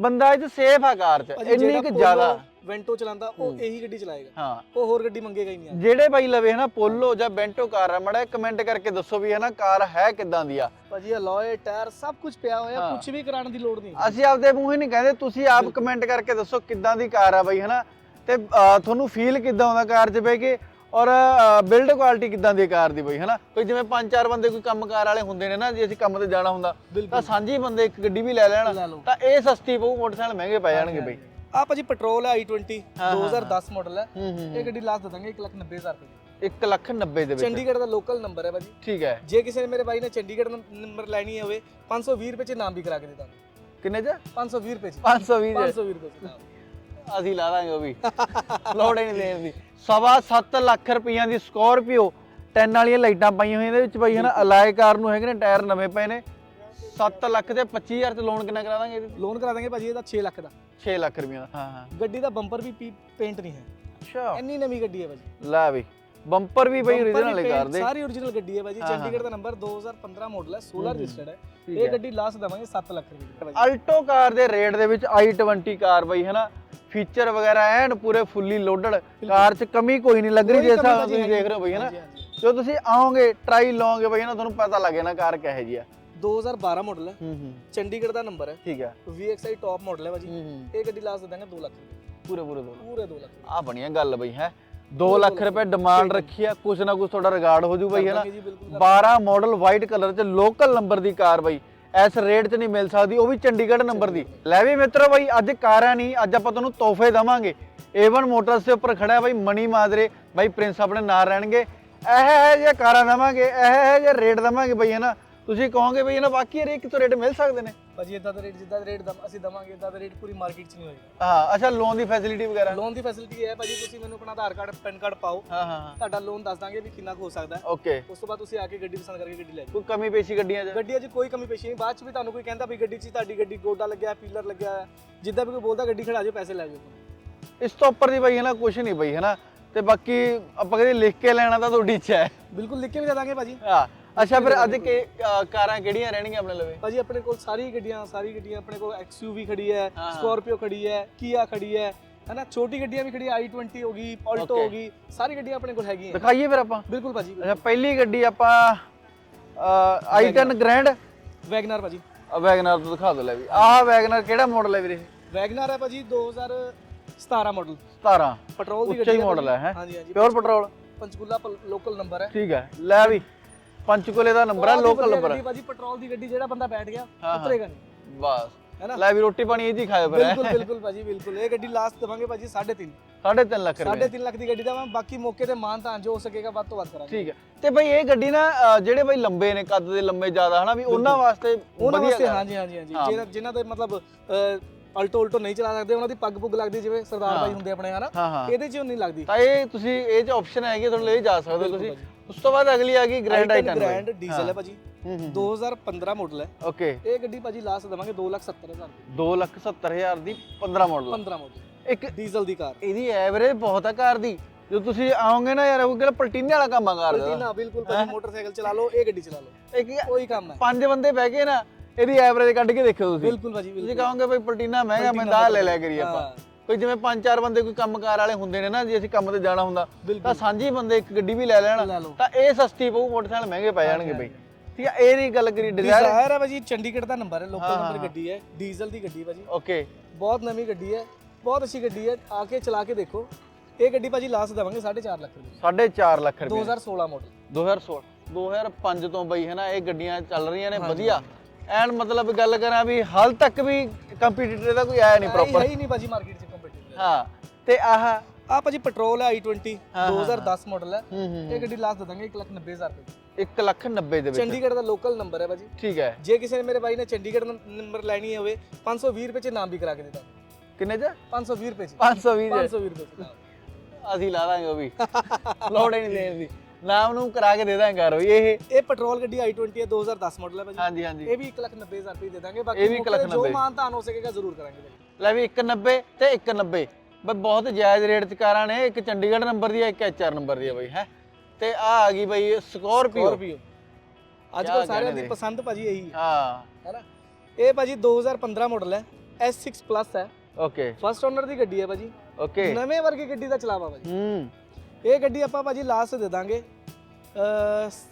ਬੰਦਾ ਇਹ ਸੇਫ ਆ ਕਾਰ ਚ ਭਾਜੀ ਇੰਨੀ ਜਿਹੜਾ ਕਿ Polo ਜ਼ਿਆਦਾ ਵੈਂਟੋ ਚਲਾਉਂਦਾ ਉਹ। ਇਹੀ ਗੱਡੀ ਚਲਾਏਗਾ। ਹਾਂ। ਉਹ ਹੋਰ ਗੱਡੀ ਮੰਗੇਗਾ ਹੀ ਨਹੀਂ ਜਿਹੜੇ ਬਾਈ ਲਵੇ ਹਨਾ ਪੋਲੋ ਜਾਂ ਬੈਂਟੋ ਕਾਰ ਆ ਮੜਾ ਕਮੈਂਟ ਕਰਕੇ ਦੱਸੋ ਵੀ ਹਨਾ ਕਾਰ ਹੈ ਕਿਦਾਂ ਦੀ ਆ। ਭਾਜੀ ਅਲੋਏ ਟਾਇਰ ਸਭ ਕੁਝ ਪਿਆ ਹੋਇਆ ਹਾਂ। ਕੁਝ ਵੀ ਕਰਾਉਣ ਦੀ ਲੋੜ ਨਹੀਂ। ਅਸੀਂ ਆਪਦੇ ਮੂੰਹ ਹੀ ਨਹੀਂ ਕਹਿੰਦੇ ਤੁਸੀਂ ਆਪ। ਕਮੈਂਟ ਕਰਕੇ ਦੱਸੋ ਕਿੱਦਾਂ ਦੀ ਕਾਰ ਆ ਬਾਈ ਹਨਾ। ਤੇ ਅਹ, ਤੁਹਾਨੂੰ ਫੀਲ ਕਿੱਦਾਂ ਆਉਂਦਾ ਕਾਰ 'ਚ ਬਹਿ ਕੇ? ਔਰ ਬਿਲਡ ਕੁਆਲਿਟੀ ਕਿੱਦਾਂ ਦੀ ਕਾਰ ਦੀ ਬਾਈ ਹਨਾ? ਕੋਈ ਜਿਵੇਂ ਪੰਜ ਚਾਰ ਬੰਦੇ ਕੋਈ ਕੰਮਕਾਰ ਵਾਲੇ ਹੁੰਦੇ ਨੇ ਨਾ ਜੇ ਅਸੀਂ ਕੰਮ ਤੇ ਜਾਣਾ ਹੁੰਦਾ ਤਾਂ ਸਾਂਝੀ ਬੰਦੇ ਇੱਕ ਗੱਡੀ ਵੀ ਲੈ ਲੈਣ ਤਾਂ ਇਹ ਸਸਤੀ ਪਊ ਮੋਟਰਸਾਈਕਲ ਮਹਿੰਗੇ ਪੈ ਜਾਣਗੇ ਬਾਈ। ਆ ਭਾਜੀ ਪੈਟਰੋਲ ਹੈ i20 ਹਾਂ, ਹਾਂ, 2010 ਮਾਡਲ ਹੈ। ਇਹ ਗੱਡੀ ਲਾਸਟ ਦੇ ਦਾਂਗੇ 190000 ਰੁਪਏ 1 ਲੱਖ 90 ਦੇ ਵਿੱਚ। ਚੰਡੀਗੜ੍ਹ ਦਾ ਲੋਕਲ ਨੰਬਰ ਹੈ ਭਾਜੀ। ਠੀਕ ਹੈ। ਜੇ ਕਿਸੇ ਨੇ ਮੇਰੇ ਬਾਈ ਨੇ ਚੰਡੀਗੜ੍ਹ ਨੰਬਰ ਲੈਣੀ ਹੋਵੇ 520 ਰੁਪਏ ਚ ਨਾਮ ਵੀ ਕਰਾ ਕੇ ਦੇ ਦਾਂਗੇ। ਕਿੰਨੇ ਚ? 520 ਰੁਪਏ ਚ। 520 ਦੇ 520 ਰੁਪਏ ਚ ਨਾਮ। ਅਸੀਂ ਲਾ ਦਾਂਗੇ ਉਹ ਵੀ। ਲੋੜ ਹੀ ਨਹੀਂ ਦੇਣ ਦੀ। ਸਵਾ 7 ਲੱਖ ਰੁਪਈਆਂ ਦੀ ਸਕੋਰਪੀਓ। 10 ਵਾਲੀਆਂ ਲਾਈਟਾਂ ਪਾਈਆਂ ਹੋਈਆਂ ਇਹਦੇ ਵਿੱਚ ਬਾਈ ਹਨਾ? ਅਲਾਈ ਕਾਰ ਨੂੰ ਹੈਗੇ ਨੇ ਟਾਇਰ ਨਵੇਂ ਪਏ ਨੇ। 7 ਲੱਖ ਤੇ 25000 ਤੇ ਲੋਨ ਕਿੰਨਾ ਕਰਾ ਦਾਂਗੇ ਇਹਦੇ? ਲੋਨ ਕਰਾ ਦਾਂਗੇ ਭਾਜੀ ਇਹਦਾ 6 ਲੱਖ ਦਾ। 6 ਲੱਖ ਰੁਪਈਆ ਦਾ ਹਾਂ ਹਾਂ। ਗੱਡੀ ਦਾ ਬੰਪਰ ਵੀ ਪੇਂਟ ਨਹੀਂ ਹੈ। ਅੱਛਾ। ਇੰਨੀ ਨਵੀਂ ਗੱਡੀ ਹੈ ਭਾਜੀ। ਲੈ ਬਈ ਬੰਪਰ ਵੀ ਬਈ origignal paint ਕਾਰ ਦੇ। ਸਾਰੀ origignal ਗੱਡੀ ਹੈ ਭਾਜੀ। ਹਾਂ, ਹਾਂ। ਚੰਡੀਗੜ੍ਹ ਦਾ ਨੰਬਰ 2015 ਮਾਡਲ ਹੈ 16 ਹੂੰ, ਹੂੰ। ਰਜਿਸਟਰਡ ਹੈ। ਇਹ ਹੈ। ਗੱਡੀ ਲਾਸਟ ਦਵਾਂਗੇ 7 ਲੱਖ ਰੁਪਏ ਦੀ ਅਲਟੋ ਕਾਰ ਦੇ ਰੇਟ ਦੇ ਵਿੱਚ i20 ਕਾਰ ਬਈ ਹਨਾ? ਫੀਚਰ ਵਗੈਰਾ ਐਨ ਪੂਰੇ ਫੁੱਲੀ ਲੋਡਡ ਕਾਰ 'ਚ ਕਮੀ ਕੋਈ ਨਹੀਂ ਲੱਗ ਰਹੀ ਜੇ ਹਿਸਾਬ ਨਾਲ ਤੁਸੀਂ। ਦੇਖ ਰਹੇ ਹੋ ਬਈ ਹਨਾ। ਜਦੋਂ ਤੁਸੀਂ ਆਓਗੇ ਟਰਾਈ ਲਓਗੇ ਬਈ ਹਨਾ ਤੁਹਾਨੂੰ ਪਤਾ ਲੱਗੇ ਨਾ ਕਾਰ ਕਿਹੋ ਜੀ ਆ। 2012 ਮਾਡਲ ਹੈ। ਹੂੰ ਹੂੰ। ਚੰਡੀਗੜ੍ਹ ਦਾ ਨੰਬਰ ਹੈ। ਠੀਕ ਹੈ VXI ਟੌਪ ਮਾਡਲ ਹੈ ਭਾਜੀ। ਇਹ ਗੱਡੀ ਲਾਸਟ ਦੇ ਦਾਂਗੇ 2 ਲੱਖ ਪੂਰੇ ਪੂਰੇ ਦੋ ਪੂਰੇ 2 ਲੱਖ ਆ ਬਣੀਆਂ ਗੱਲ ਬਈ ਹੈ? 2 ਦੋ ਲੱਖ ਰੁਪਏ ਡਿਮਾਂਡ। ਰੱਖੀ ਆ ਕੁਛ ਨਾ ਕੁਛ ਤੁਹਾਡਾ ਰਿਗਾਰਡ ਹੋ ਜੂ ਬਈ ਹੈ ਨਾ ਜੀ ਬਿਲਕੁਲ 12 ਮਾਡਲ ਵਾਈਟ ਕਲਰ ਚ ਲੋਕਲ ਨੰਬਰ ਦੀ ਕਾਰ ਬਈ। ਇਸ ਰੇਟ 'ਚ ਨਹੀਂ ਮਿਲ ਸਕਦੀ, ਉਹ ਵੀ ਚੰਡੀਗੜ੍ਹ ਨੰਬਰ ਦੀ। ਲੈ ਵੀ ਮਿੱਤਰੋ ਬਈ, ਅੱਜ ਕਾਰਾਂ ਨਹੀਂ, ਅੱਜ ਆਪਾਂ ਤੁਹਾਨੂੰ ਤੋਹਫੇ ਦਵਾਂਗੇ। A1 ਮੋਟਰਸ ਦੇ ਉੱਪਰ ਖੜਾ ਹੈ ਬਈ ਮਣੀ ਮਾਦਰੇ ਬਾਈ ਪ੍ਰਿੰਸ ਆਪਣੇ ਨਾਲ ਰਹਿਣਗੇ। ਇਹ ਇਹ ਜੇ ਕਾਰਾਂ ਦਵਾਂਗੇ, ਇਹ ਇਹ ਜੇ ਰੇਟ ਦਵਾਂਗੇ ਬਈ, ਹੈ ਨਾ? ਤੁਸੀਂ ਕਹੋਗੇ ਬਈ ਇਹਨਾਂ ਬਾਕੀ ਰੇਟ ਕਿਤੋਂ ਰੇਟ ਮਿਲ ਸਕਦੇ ਨੇ? ਭਾਜੀ ਇਦਾਂ ਦਾ ਰੇਟ ਜਿੱਦਾਂ ਦਾ ਰੇਟ ਅਸੀਂ ਦਵਾਂਗੇ ਇਦਾਂ ਦਾ ਰੇਟ ਪੂਰੀ ਮਾਰਕੀਟ 'ਚ ਨਹੀਂ ਹੋਏਗਾ। ਹਾਂ ਅੱਛਾ ਲੋਨ ਦੀ ਫੈਸਿਲਿਟੀ ਵਗੈਰਾ? ਲੋਨ ਦੀ ਫੈਸਿਲਿਟੀ ਹੈ ਭਾਜੀ ਤੁਸੀਂ ਮੈਨੂੰ ਆਪਣਾ ਆਧਾਰ ਕਾਰਡ ਪੈਨ ਕਾਰਡ ਪਾਓ। ਹਾਂ ਹਾਂ ਤੁਹਾਡਾ ਲੋਨ ਦੱਸ ਦਾਂਗੇ ਵੀ ਕਿੰਨਾ ਕੁ ਹੋ ਸਕਦਾ ਹੈ। ਓਕੇ ਉਸ ਤੋਂ ਬਾਅਦ ਤੁਸੀਂ ਆ ਕੇ ਗੱਡੀ ਪਸੰਦ ਕਰਕੇ ਗੱਡੀ ਲੈ ਜਾਓ। ਕੋਈ ਕਮੀ ਪੇਸ਼ੀ ਗੱਡੀਆਂ 'ਚ? ਗੱਡੀਆਂ 'ਚ ਕੋਈ ਕਮੀ ਪੇਸ਼ੀ ਨਹੀਂ ਬਾਅਦ 'ਚ ਵੀ ਤੁਹਾਨੂੰ ਕੋਈ ਕਹਿੰਦਾ ਵੀ ਗੱਡੀ 'ਚ ਤੁਹਾਡੀ ਗੱਡੀ ਗੋਡਾ ਲੱਗਿਆ ਪੀਲਰ ਲੱਗਿਆ ਜਿੱਦਾਂ ਵੀ ਕੋਈ ਬੋਲਦਾ ਗੱਡੀ ਖੜਾ ਜਾਓ ਪੈਸੇ ਲੈ ਜਾਓ ਇਸ ਤੋਂ ਉੱਪਰ ਦੀ ਬਈ ਹੈ ਨਾ ਕੁਛ ਨਹੀਂ ਬਈ ਹੈ ਨਾ ਤੇ ਬਾਕੀ ਆਪਾਂ ਕਦੇ ਲਿਖ ਕੇ ਲੈਣਾ ਤਾਂ ਤੁਹਾਡੀ ਇੱਛਾ ਹੈ। ਬਿਲਕੁਲ ਲਿਖ ਕੇ ਵੀ ਦੇ ਦਾਂਗੇ ਭਾਜੀ। ਹਾਂ। ਅੱਛਾ ਫਿਰ ਅੱਜ ਕਿ ਅ, ਕਾਰਾਂ ਕਿਹੜੀਆਂ ਰਹਿਣਗੀਆਂ ਆਪਣੇ ਲਵੇ? ਭਾਜੀ ਆਪਣੇ ਕੋਲ ਸਾਰੀ ਗੱਡੀਆਂ ਸਾਰੀ ਗੱਡੀਆਂ ਆਪਣੇ ਕੋਲ XUV ਖੜੀ ਹੈ ਹਾਂ। ਸਕਾਰਪੀਓ ਖੜੀ ਹੈ ਕੀਆ ਖੜੀ ਹੈ ਹੈਨਾ? ਛੋਟੀ ਗੱਡੀਆਂ ਵੀ ਖੜੀ ਹੈ i20 ਹੋ ਗਈ ਆਲਟੋ Okay. ਹੋ ਗਈ ਸਾਰੀ ਗੱਡੀਆਂ ਆਪਣੇ ਕੋਲ ਹੈਗੀਆਂ। ਦਿਖਾਈਏ ਫਿਰ ਆਪਾਂ। ਬਿਲਕੁਲ ਭਾਜੀ ਅੱਛਾ ਪਹਿਲੀ ਗੱਡੀ ਆਪਾਂ i10 ਗ੍ਰੈਂਡ ਵੈਗਨਾਰ ਭਾਜੀ। ਵੈਗਨਰ ਤੋਂ ਦਿਖਾ ਦੋ ਲੈ ਵੀ। ਆਹ ਵੈਗਨਰ ਕਿਹੜਾ ਮਾਡਲ ਹੈ ਵੀਰੇ ਵੈਗਨਾਰ ਹੈ ਭਾਜੀ 2017 ਮਾਡਲ 17 ਪੈਟਰੋਲ ਦੀ ਉੱਚਾ ਹੀ ਗੱਡੀ ਹੈਂ? ਹਾਂਜੀ ਹਾਂਜੀ। Pure petrol Panchkula local number ਹੈ। ਠੀਕ ਹੈ। ਲੈ ਵੀ। ਪੰਚਕੁਲੇ ਦਾ ਨੰਬਰ ਹੀ ਲੋਕਲ ਨੰਬਰ ਗੱਡੀ ਭਾਜੀ ਪੈਟਰੋਲ ਦੀ ਗੱਡੀ ਜਿਹੜਾ ਬੰਦਾ ਬੈਠ ਗਿਆ। ਉਤਰੇਗਾ ਨਹੀਂ। ਬਸ। ਹੈਨਾ ਲੈ ਵੀ ਰੋਟੀ ਪਾਣੀ ਇਹ ਜੀ ਖਾਇਓ ਫਿਰ ਬਿਲਕੁਲ ਬਿਲਕੁਲ ਭਾਜੀ ਬਿਲਕੁਲ। ਇਹ ਗੱਡੀ ਲਾਸਟ ਦਵਾਂਗੇ ਭਾਜੀ 3.5 3.5 ਲੱਖ ਰੁਪਏ। 3.5 ਲੱਖ ਦੀ ਗੱਡੀ ਦਾ ਬਾਕੀ ਮੌਕੇ ਤੇ ਮਾਨ ਤਾਂ ਜੋ ਹੋ ਸਕੇਗਾ ਵੱਧ ਤੋਂ ਵੱਧ ਕਰਾਂਗੇ। ਠੀਕ ਹੈ ਤੇ ਬਈ ਇਹ ਗੱਡੀ ਨਾ ਜਿਹੜੇ ਬਈ ਲੰਬੇ ਨੇ ਕੱਦ ਦੇ ਲੰਬੇ ਜ਼ਿਆਦਾ ਹਨਾ ਵੀ ਉਹਨਾਂ ਵਾਸਤੇ ਉਹਨਾਂ ਵਾਸਤੇ। ਹਾਂਜੀ ਹਾਂਜੀ ਹਾਂਜੀ। ਜਿਹਨਾਂ ਦੇ ਮਤਲਬ ਅਲਟੋ ਉਲਟੋ ਨਹੀਂ ਚਲਾ ਸਕਦੇ ਉਹਨਾਂ ਦੀ ਪੱਗ ਪੁੱਗ ਲੱਗਦੀ ਜਿਵੇਂ ਸਰਦਾਰ ਹਾਂ। ਬਾਈ ਹੁੰਦੇ ਆਪਣੇ ਹਨਾ? ਹਾਂ ਹਾਂ। ਇਹਦੇ 'ਚ ਨਹੀਂ ਲੱਗਦੀ। ਤਾਂ ਇਹ ਤੁਸੀਂ ਇਹ ਚ ਆਪਸ਼ਨ ਹੈਗੀ ਤੁਹਾਨੂੰ ਲੈ ਜਾ ਸਕਦੇ ਹੋ ਤੁਸੀਂ। ਉਸ ਤੋਂ ਬਾਅਦ ਅਗਲੀ ਆ ਗਈ ਗ੍ਰੈਂਡ ਆਈਟਨ ਗ੍ਰੈਂਡ ਡੀਜ਼ਲ ਹੈ ਭਾਜੀ। ਹੂੰ ਹੂੰ 2015 ਮਾਡਲ ਹੈ। ਓਕੇ। ਇਹ ਗੱਡੀ ਭਾਜੀ ਲਾਸਟ ਦਵਾਂਗੇ 270000 ਰੁਪਏ 270000 ਦੀ। 15 ਮਾਡਲ 15 ਮਾਡਲ ਇੱਕ ਡੀਜ਼ਲ ਦੀ ਕਾਰ। ਇਹਦੀ ਐਵਰੇਜ ਬਹੁਤ ਆ ਕਾਰ ਦੀ। ਜਦੋਂ ਤੁਸੀਂ ਆਓਗੇ ਨਾ ਯਾਰ ਉਹ ਕਿਹੜਾ ਪਲਟੀਨੇ ਵਾਲਾ ਕੰਮ ਆ ਕਾਰ ਦਾ। ਪਲਟੀਨਾ ਬਿਲਕੁਲ ਭਾਜੀ ਮੋਟਰਸਾਈਕਲ ਚਲਾ ਲਓ ਇਹ ਗੱਡੀ ਚਲਾ ਲਓ। ਇੱਕ ਕੋਈ ਕੰਮ ਹੈ। ਪੰਜ ਬੰਦੇ ਬਹਿ ਕੇ ਨਾ ਇਹਦੀ ਐਵਰੇਜ ਕੱਢ ਕੇ ਦੇਖਿਓ ਤੁਸੀਂ। ਬਿਲਕੁਲ ਭਾਜੀ ਤੁਸੀਂ ਬਿਲਕੁਲ ਕਹੋਗੇ ਬਈ ਪਲਟੀਨਾ ਮਹਿੰਗਾ ਮੈਂ ਦਾ ਲੈ ਲੈ ਕਰੀਏ ਆਪਾਂ। ਕੋਈ ਜਿਵੇਂ ਪੰਜ ਚਾਰ ਬੰਦੇ ਕੋਈ ਕੰਮਕਾਰ ਵਾਲੇ ਹੁੰਦੇ ਨੇ ਨਾ ਜੇ ਅਸੀਂ ਕੰਮ ਤੇ ਜਾਣਾ ਹੁੰਦਾ ਤਾਂ ਸਾਂਝੀ ਬੰਦੇ ਇੱਕ ਗੱਡੀ ਵੀ ਲੈ ਲੈਣ ਤਾਂ ਇਹ ਸਸਤੀ ਪਊ ਮੋਟਰਸਾਈਕਲ ਮਹਿੰਗੇ ਪੈ ਜਾਣਗੇ ਬਈ। ਠੀਕ ਆ ਇਹ ਨਹੀਂ ਗੱਲ ਕਰੀ ਡਿਜ਼ਾਇਰ ਡਿਜ਼ਾਇਰ ਹੈ ਭਾਜੀ ਚੰਡੀਗੜ੍ਹ ਦਾ ਨੰਬਰ ਹੈ ਲੋਕਲ ਨੰਬਰ। ਗੱਡੀ ਹੈ ਡੀਜ਼ਲ ਦੀ ਗੱਡੀ ਭਾਜੀ। ਓਕੇ ਬਹੁਤ ਨਵੀਂ ਗੱਡੀ ਹੈ ਬਹੁਤ ਅੱਛੀ ਗੱਡੀ ਹੈ ਆ ਕੇ ਚਲਾ ਕੇ ਦੇਖੋ। ਇਹ ਗੱਡੀ ਭਾਜੀ ਲਾਸਟ ਦੇਵਾਂਗੇ 4.5 ਲੱਖ ਰੁਪਏ। 4.5 ਲੱਖ ਰੁਪਏ। 2016 ਮਾਡਲ 2016 2005 ਤੋਂ ਬਈ ਹੈ ਨਾ ਇਹ ਗੱਡੀਆਂ ਚੱਲ ਰਹੀਆਂ ਨੇ ਵਧੀਆ। ਐਨ ਮਤਲਬ ਗੱਲ ਕਰਾਂ ਵੀ ਹਾਲ ਤੱਕ ਵੀ ਕੰਪੀਟੀਟਰ ਦਾ ਕੋਈ ਆਇਆ ਨਹੀਂ ਪ੍ਰੋਪਰ ਹੀ ਨਹੀਂ ਭਾਜੀ ਮਾਰਕੀਟ 'ਚ ਕੰਪੀਟੀਟਰ ਹਾਂ ਤੇ ਆਹ ਆ ਭਾਜੀ ਪੈਟਰੋਲ ਹੈ i20 ਹਾਂ, ਹਾਂ, 2010 ਮਾਡਲ ਹੈ। ਇਹ ਗੱਡੀ ਲਾਸਟ ਦਾਂਗੇ 190000 ਰੁਪਏ 1 ਲੱਖ 90 ਦੇ ਵਿੱਚ। ਚੰਡੀਗੜ੍ਹ ਦਾ ਲੋਕਲ ਨੰਬਰ ਹੈ ਭਾਜੀ। ਠੀਕ ਹੈ। ਜੇ ਕਿਸੇ ਨੇ ਮੇਰੇ ਬਾਈ ਨੇ ਚੰਡੀਗੜ੍ਹ ਨੰਬਰ ਲੈਣੀ ਹੋਵੇ 520 ਰੁਪਏ 'ਚ ਨਾਮ ਵੀ ਕਰਾ ਕੇ ਦੇ ਦਾਂਗੇ। ਕਿੰਨੇ ਚ? 520 ਰੁਪਏ 'ਚ। 520 ਦੇ 520 ਰੁਪਏ 'ਚ। ਅਸੀਂ ਲਾ ਦਾਂਗੇ ਉਹ ਵੀ। ਲੋੜ ਹੀ ਨਹੀਂ ਦੇਣ ਦੀ। ਨਾਮ ਨੂੰ ਕਰਾ ਕੇ ਦੇ ਦਾਂਗੇ ਘਰ ਵੀ ਇਹ ਇਹ ਪੈਟਰੋਲ ਗੱਡੀ i20 ਹੈ 2010 ਮਾਡਲ ਹੈ ਭਾਜੀ। ਹਾਂਜੀ ਹਾਂਜੀ। ਇਹ ਵੀ 1,90,000 ਰੁਪਏ ਦੇ ਦਾਂਗੇ ਬਾਕੀ ਇਹ ਵੀ ਮੌਕੇ ਤੇ ਜੋ 1,90,000 ਮਾਨ ਤਾਨ ਹੋ ਸਕੇਗਾ ਜ਼ਰੂਰ ਕਰਾਂਗੇ ਭਾਜੀ। ਲੈ ਵੀ 190 ਤੇ 190 ਬਈ ਬਹੁਤ ਜਾਇਜ਼ ਰੇਟ ਚ ਕਾਰਾਂ ਨੇ ਇੱਕ ਚੰਡੀਗੜ੍ਹ ਨੰਬਰ ਦੀ ਹੈ ਇੱਕ ਐਚਆਰ ਨੰਬਰ ਦੀ ਹੈ ਬਈ ਹੈ। ਤੇ ਆ ਆ ਗਈ ਬਈ ਸਕੋਰਪੀਓ। ਸਕਾਰਪੀਓ। ਅੱਜ ਕਿਆ ਕੱਲ ਸਾਰਿਆਂ ਕਹਿਣੇ ਦੀ ਦੇ। ਪਸੰਦ ਭਾਜੀ ਇਹੀ ਹੈ। ਹਾਂ। ਹੈਨਾ ਇਹ ਭਾਜੀ 2015 ਮਾਡਲ ਹੈ S6 ਪਲੱਸ ਹੈ। ਓਕੇ ਫਸਟ ਓਨਰ ਦੀ ਗੱਡੀ ਹੈ ਭਾਜੀ। ਓਕੇ ਨਵੇਂ ਵਰਗੀ ਗੱਡੀ ਦਾ ਚਲਾਵਾ ਭਾਜੀ। ਹੂੰ। ਇਹ ਗੱਡੀ ਆਪਾਂ ਭਾਜੀ ਲਾਸਟ ਦੇ ਦਾਂਗੇ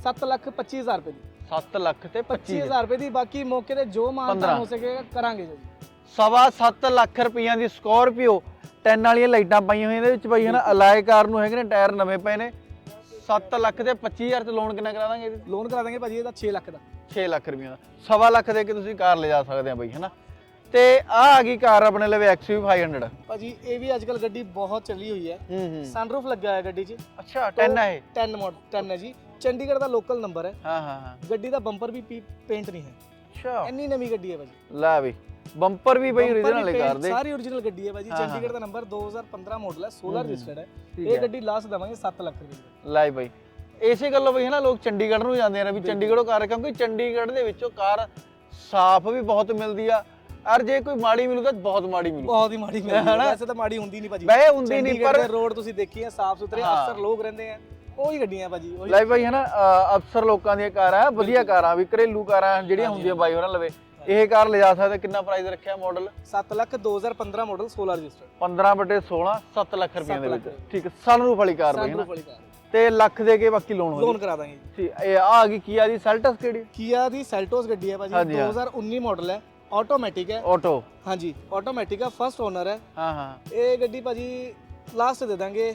7 ਲੱਖ 25 ਹਜ਼ਾਰ ਰੁਪਏ ਦੀ। 7 ਲੱਖ ਤੇ 25 25000 ਰੁਪਏ ਦੀ ਬਾਕੀ ਮੌਕੇ ਤੇ ਜੋ ਮਾਨ ਪੰਦਰਾਂ। ਹੋ ਸकेगा ਕਰਾਂਗੇ ਜੀ। ਸਵਾ 7 ਲੱਖ ਰੁਪਈਆਂ ਦੀ ਸਕੋਰਪੀਓ ਟੈਨ ਵਾਲੀਆਂ ਲਾਈਟਾਂ ਪਾਈਆਂ ਹੋਈਆਂ ਇਹਦੇ ਵਿੱਚ ਬਈ ਹਨਾ ਅਲਾਈ ਕਾਰ ਨੂੰ ਹੈਗੇ ਨੇ ਟਾਇਰ ਨਵੇਂ ਪਏ ਨੇ। 7 ਲੱਖ ਤੇ 25000 ਤੇ ਲੋਨ ਕਿੰਨਾ ਕਰਾ ਦਾਂਗੇ ਲੋਨ ਕਰਾ ਦਾਂਗੇ ਭਾਜੀ ਇਹਦਾ 6 ਲੱਖ ਦਾ। 6 ਲੱਖ ਰੁਪਈਆ ਦਾ। ਸਵਾ ਲੱਖ ਦੇ ਕੇ ਤੁਸੀਂ ਕਾਰ ਲਿਜਾ ਸਕਦੇ ਆ ਬਈ ਹਨਾ? ਤੇ ਆ ਆ ਗਈ ਕਾਰ ਆਪਣੇ ਲਵੇ XUV 500 ਭਾਜੀ ਇਹ ਵੀ ਅੱਜ ਕੱਲ ਗੱਡੀ ਬਹੁਤ ਚੱਲੀ ਹੋਈ ਹੈ। ਹੂੰ ਹੂੰ। ਸਨਰੂਫ ਲੱਗਿਆ ਹੋਇਆ ਗੱਡੀ 'ਚ। ਅੱਛਾ 10 ਹੈ ਇਹ। 10 ਮਾਡਲ 10 ਹੈ ਜੀ। ਚੰਡੀਗੜ੍ਹ ਦਾ ਲੋਕਲ ਨੰਬਰ ਹੈ। ਹਾਂ ਹਾਂ ਹਾਂ। ਗੱਡੀ ਦਾ ਬੰਪਰ ਵੀ ਪੇਂਟ ਨਹੀਂ ਹੈ। ਅੱਛਾ। ਇੰਨੀ ਨਵੀਂ ਗੱਡੀ ਹੈ ਭਾਜੀ। ਲੈ ਬਈ ਬੰਪਰ ਵੀ ਬਈ ਵੀ ਹੈ ਕਾਰ ਦੇ। ਸਾਰੀ ਓਰੀਜਨਲ ਗੱਡੀ ਹੈ ਭਾਜੀ। ਹਾਂ, ਹਾਂ, ਚੰਡੀਗੜ੍ਹ ਦਾ ਨੰਬਰ 2015 ਮਾਡਲ ਹੈ 16 ਰਜਿਸਟਰਡ ਹੈ। ਇਹ ਹੈ। ਗੱਡੀ ਲਾਸਟ ਦਵਾਂਗੇ 7 ਲੱਖ ਰੁਪਏ ਲੈ ਬਈ। ਇਸੇ ਗੱਲੋਂ ਬਈ ਹਨਾ ਲੋਕ ਚੰਡੀਗੜ੍ਹ ਨੂੰ ਜਾਂਦੇ ਨੇ ਵੀ ਚੰਡੀਗੜ੍ਹੋਂ ਕਾਰ ਕਿਉਂਕਿ ਚੰਡੀਗੜ੍ਹ ਦੇ ਵਿੱਚੋਂ ਕਾਰ ਸਾਫ਼ ਵੀ ਬਹੁਤ ਮਿਲਦੀ ਆ ਔਰ ਜੇ ਕੋਈ ਮਾੜੀ ਮਿਲੂ ਤਾਂ ਬਹੁਤ ਮਾੜੀ ਮਿਲੂ ਬਹੁਤ ਹੀ ਮਾੜੀ ਮਿਲਦੀ ਹੈ ਵੈਸੇ ਤਾਂ ਮਾੜੀ ਹੁੰਦੀ ਨਹੀਂ ਭਾਜੀ। ਵੈਸੇ ਹੁੰਦੀ ਨਹੀਂ ਪਰ ਰੋਡ ਤੁਸੀਂ ਦੇਖੀ ਹੈ ਸਾਫ਼ ਸੁਥਰੇ। ਅਫਸਰ ਲੋਕ ਰਹਿੰਦੇ ਆ। ਉਹੀ ਗੱਡੀਆਂ ਭਾਜੀ ਉਹੀ। ਲੈ ਬਈ ਹਨਾ ਅਫਸਰ ਲੋਕਾਂ ਦੀਆਂ ਕਾਰਾਂ ਵਧੀਆ ਕਾਰਾਂ ਵੀ ਘਰੇਲੂ ਕਾਰਾਂ ਜਿਹੜੀਆਂ ਹੁੰਦੀਆਂ ਬਾਈ ਹੋਰਾਂ ਲਵੇ ਇਹ ਕਾਰ ਲਿਜਾ ਸਕਦੇ ਕਿੰਨਾ ਪ੍ਰਾਈਸ ਰੱਖਿਆ ਮਾਡਲ 7 ਲੱਖ 2015 ਮਾਡਲ 16 ਰਜਿਸਟਰਡ 15 ਬਟੇ 16 7 ਲੱਖ ਰੁਪਏ ਦੇ ਵਿੱਚ। ਠੀਕ ਹੈ ਸਨਰੂਫ ਵਾਲੀ ਕਾਰ ਬਈ ਕਾਰ। ਤੇ ਲੱਖ ਦੇ ਕੇ ਬਾਕੀ ਲੋਨ ਹੋ ਲੋਨ ਕਰਾ ਦਾਂਗੇ। ਜੀ ਠੀਕ ਇਹ ਆ ਗਈ ਕੀਆ ਦੀ ਸੈਲਟਸ ਕਿਹੜੀ? ਕੀਆ ਦੀ ਸੈਲਟੋਸ ਗੱਡੀ ਹੈ ਭਾਜੀ ਹਾਂਜੀ, ਹਾਂ। 2019 ਮਾਡਲ ਹੈ। ਆਟੋਮੈਟਿਕ ਹੈ। ਆਟੋ ਹਾਂਜੀ ਆਟੋਮੈਟਿਕ ਹੈ ਫਸਟ ਓਨਰ ਹੈ। ਹਾਂ ਹਾਂ। ਇਹ ਗੱਡੀ ਭਾਜੀ ਲਾਸਟ ਦੇ ਦਾਂਗੇ